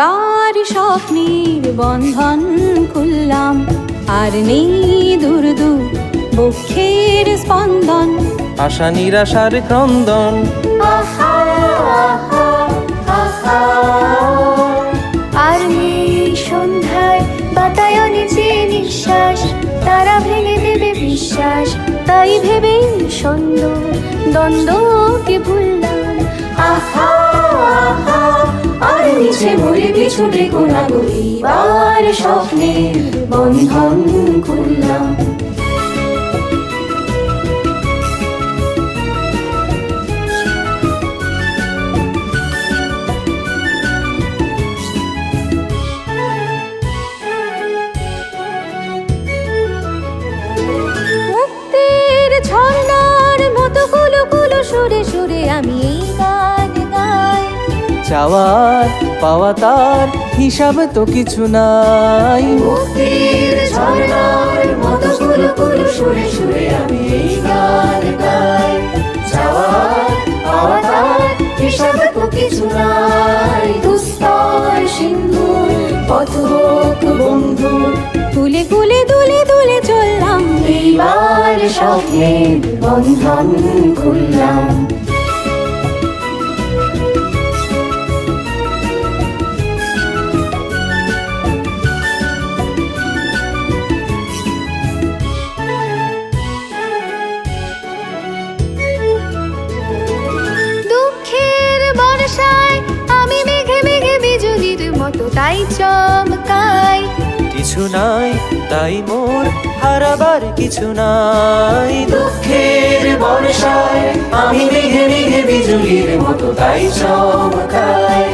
এইবার স্বপ্নের বন্ধন খুললাম। আর নেই দূর দূর বক্ষের স্পন্দন। আশা নিরাশার ক্রন্দন। আর নেই সন্ধ্যায় বাতায়নে যে নিঃশ্বাস তারা ভেঙে দেবে বিশ্বাস। তাই ভেবেই সন্দ দ্বন্দ্বকে ভুললাম। আহা আহা। নিচে মরে পিছুটে গোনাগুলি বার স্বপ্নের বন্ধন খুললাম। মুক্তির চাওয়ার পাওয়া তার হিসাব তো কিছু নাই। মুক্তির ঝর্ণার মতো কুলো কুলো সুরে সুরে আমি এই গান গাই। যাওয়ার পাওয়া তার হিসাব তো কিছু নাই। দুস্তর সিন্ধুর পথ হোক বন্ধু। কুলে কুলে দুলে দুলে চললাম। এইবার স্বপ্নের বন্ধন খুললাম। তাই চমকাই। কিছু নাই তাই মোর হারাবার কিছু নাই। দুঃখের বর্ষায় আমি মেঘে মেঘে বিজুলির মতো তাই চমকাই।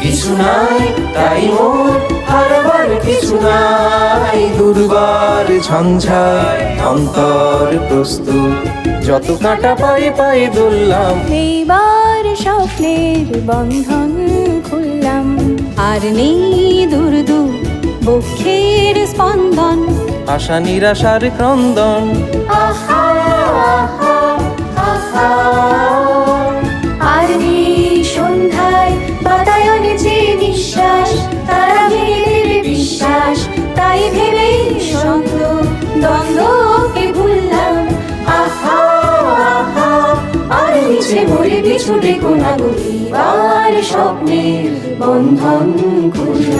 কিছু নাই তাই মোর হারাবার কিছু নাই। দুর্বার ঝঞ্ঝায় অন্তর প্রস্তুত। যত কাটা পায়ে পায়ে দুললাম। এইবার স্বপ্নের বন্ধন খুললাম। আর নেই দূর দূর বক্ষের স্পন্দন। আশা নিরাশার ক্রন্দন। আহা নিচে মরে পিছুটে কোনাগুলি আর স্বপ্নের বন্ধন খুললাম